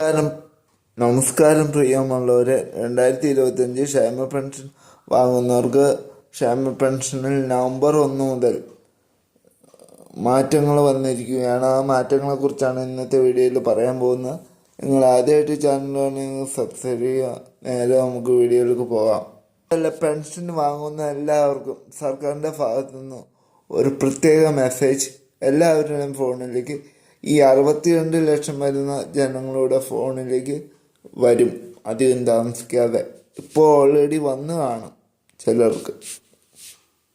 നമസ്കാരം. നമസ്കാരം പ്രിയമുള്ളവരെ. രണ്ടായിരത്തി ഇരുപത്തഞ്ച് ക്ഷേമ പെൻഷൻ വാങ്ങുന്നവർക്ക് ക്ഷേമ പെൻഷനിൽ നവംബർ ഒന്ന് മുതൽ മാറ്റങ്ങൾ വന്നിരിക്കുകയാണ്. ആ മാറ്റങ്ങളെക്കുറിച്ചാണ് ഇന്നത്തെ വീഡിയോയിൽ പറയാൻ പോകുന്നത്. നിങ്ങൾ ആദ്യമായിട്ട് ചാനലാണെങ്കിൽ സബ്സ്ക്രൈബ് ചെയ്യുക. നേരെ നമുക്ക് വീഡിയോയിലേക്ക് പോകാം. അല്ല പെൻഷൻ വാങ്ങുന്ന എല്ലാവർക്കും സർക്കാരിന്റെ ഭാഗത്തു നിന്ന് ഒരു പ്രത്യേക മെസ്സേജ് എല്ലാവരുടെയും ഫോണിലേക്ക് ഈ അറുപത്തിരണ്ട് ലക്ഷം വരുന്ന ജനങ്ങളുടെ ഫോണിലേക്ക് വരും. അധികം താമസിക്കാതെ. ഇപ്പോൾ ഓൾറെഡി വന്നു കാണും ചിലർക്ക്.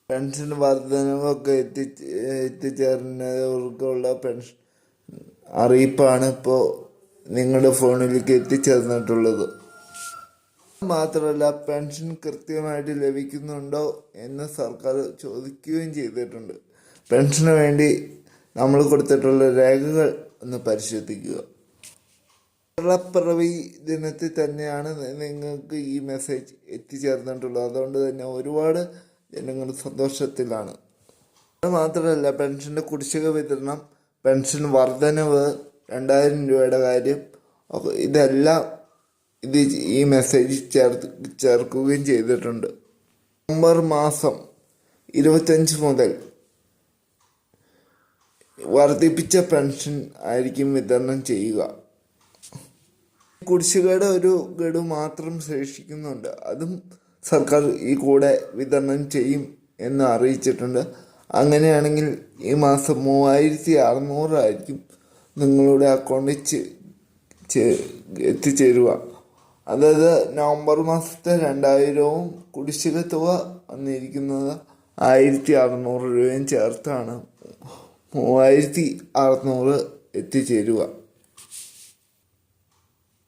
പെൻഷൻ വർധനവൊക്കെ എത്തിച്ച് എത്തിച്ചേർന്നവർക്കുള്ള പെൻഷൻ അറിയിപ്പാണ് ഇപ്പോൾ നിങ്ങളുടെ ഫോണിലേക്ക് എത്തിച്ചേർന്നിട്ടുള്ളത്. മാത്രമല്ല പെൻഷൻ കൃത്യമായിട്ട് ലഭിക്കുന്നുണ്ടോ എന്ന് സർക്കാർ ചോദിക്കുകയും ചെയ്തിട്ടുണ്ട്. പെൻഷന് വേണ്ടി നമ്മൾ കൊടുത്തിട്ടുള്ള രേഖകൾ ഒന്ന് പരിശോധിക്കുക. കേരളപ്പിറവി ദിനത്തിൽ തന്നെയാണ് നിങ്ങൾക്ക് ഈ മെസ്സേജ് എത്തിച്ചേർന്നിട്ടുള്ളത്. അതുകൊണ്ട് തന്നെ ഒരുപാട് ജനങ്ങൾ സന്തോഷത്തിലാണ്. അത് മാത്രമല്ല പെൻഷന്റെ കുടിശ്ശിക വിതരണം പെൻഷൻ വർധനവ് രണ്ടായിരം രൂപയുടെ കാര്യം ഇതെല്ലാം ഇത് ഈ മെസ്സേജ് ചേർത്ത് ചേർക്കുകയും ചെയ്തിട്ടുണ്ട്. നവംബർ മാസം ഇരുപത്തഞ്ച് മുതൽ വർദ്ധിപ്പിച്ച പെൻഷൻ ആയിരിക്കും വിതരണം ചെയ്യുക. കുടിശ്ശികയുടെ ഒരു ഗഡു മാത്രം ശേഷിക്കുന്നുണ്ട്. അതും സർക്കാർ ഈ കൂടെ വിതരണം ചെയ്യും എന്ന് അറിയിച്ചിട്ടുണ്ട്. അങ്ങനെയാണെങ്കിൽ ഈ മാസം മൂവായിരത്തി അറുന്നൂറായിരിക്കും നിങ്ങളുടെ അക്കൗണ്ടിൽ എത്തിച്ചേരുക. അതായത് നവംബർ മാസത്തെ രണ്ടായിരവും കുടിശ്ശിക തുക വന്നിരിക്കുന്നത് ആയിരത്തി അറുന്നൂറ് രൂപയും ചേർത്താണ്. മൂവായിരത്തി അറുന്നൂറ് എത്തിച്ചേരുക.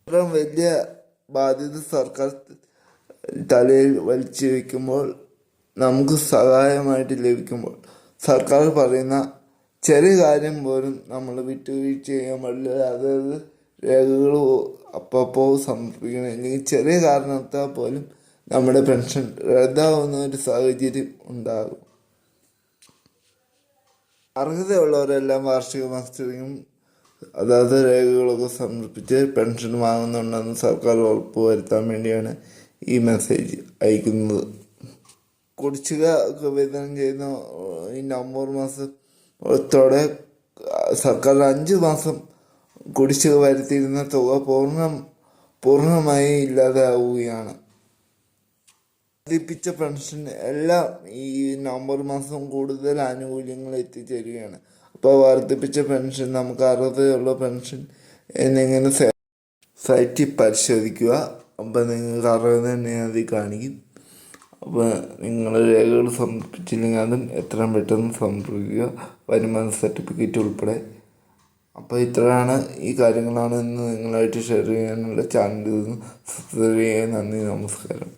ഇത്രയും വലിയ ബാധ്യത സർക്കാർ തലയിൽ വലിച്ചു വയ്ക്കുമ്പോൾ നമുക്ക് സഹായമായിട്ട് ലഭിക്കുമ്പോൾ സർക്കാർ പറയുന്ന ചെറിയ കാര്യം പോലും നമ്മൾ വിട്ടുവീഴ്ച ചെയ്യാൻ പാടില്ല. അതായത് രേഖകൾ അപ്പപ്പോ സമർപ്പിക്കണം. അല്ലെങ്കിൽ ചെറിയ കാരണത്താൽ പോലും നമ്മുടെ പെൻഷൻ റദ്ദാവുന്ന ഒരു സാഹചര്യം ഉണ്ടാകും. അർഹതയുള്ളവരെല്ലാം വാർഷിക മസ്റ്ററിങ്ങും അതാത് രേഖകളൊക്കെ സമർപ്പിച്ച് പെൻഷൻ വാങ്ങുന്നുണ്ടെന്ന് സർക്കാർ ഉറപ്പുവരുത്താൻ വേണ്ടിയാണ് ഈ മെസ്സേജ് അയക്കുന്നത്. കുടിശ്ശിക വിതരണം ചെയ്യുന്ന ഈ നവംബർ മാസത്തോടെ സർക്കാർ അഞ്ച് മാസം കുടിശ്ശിക വരുത്തിയിരുന്ന തുക പൂർണ പൂർണമായി ഇല്ലാതാവുകയാണ്. വർദ്ധിപ്പിച്ച പെൻഷൻ എല്ലാം ഈ നവംബർ മാസം കൂടുതൽ ആനുകൂല്യങ്ങൾ എത്തിച്ചേരുകയാണ്. അപ്പോൾ വർദ്ധിപ്പിച്ച പെൻഷൻ നമുക്ക് അർഹതയുള്ള പെൻഷൻ എന്നിങ്ങനെ സൈറ്റിൽ പരിശോധിക്കുക. അപ്പോൾ നിങ്ങൾക്ക് അർഹത തന്നെ അത് കാണിക്കും. അപ്പോൾ നിങ്ങൾ രേഖകൾ സമർപ്പിച്ചില്ലെങ്കിൽ അതും എത്രയും പെട്ടെന്ന് സമർപ്പിക്കുക. വരുമാന സർട്ടിഫിക്കറ്റ് ഉൾപ്പെടെ. അപ്പോൾ ഇത്രയാണ് ഈ കാര്യങ്ങളാണ് ഇന്ന് നിങ്ങളായിട്ട് ഷെയർ ചെയ്യാനുള്ള നിന്ന്. സബ്സ്ക്രൈബ് ചെയ്യാൻ നന്ദി നമസ്കാരം.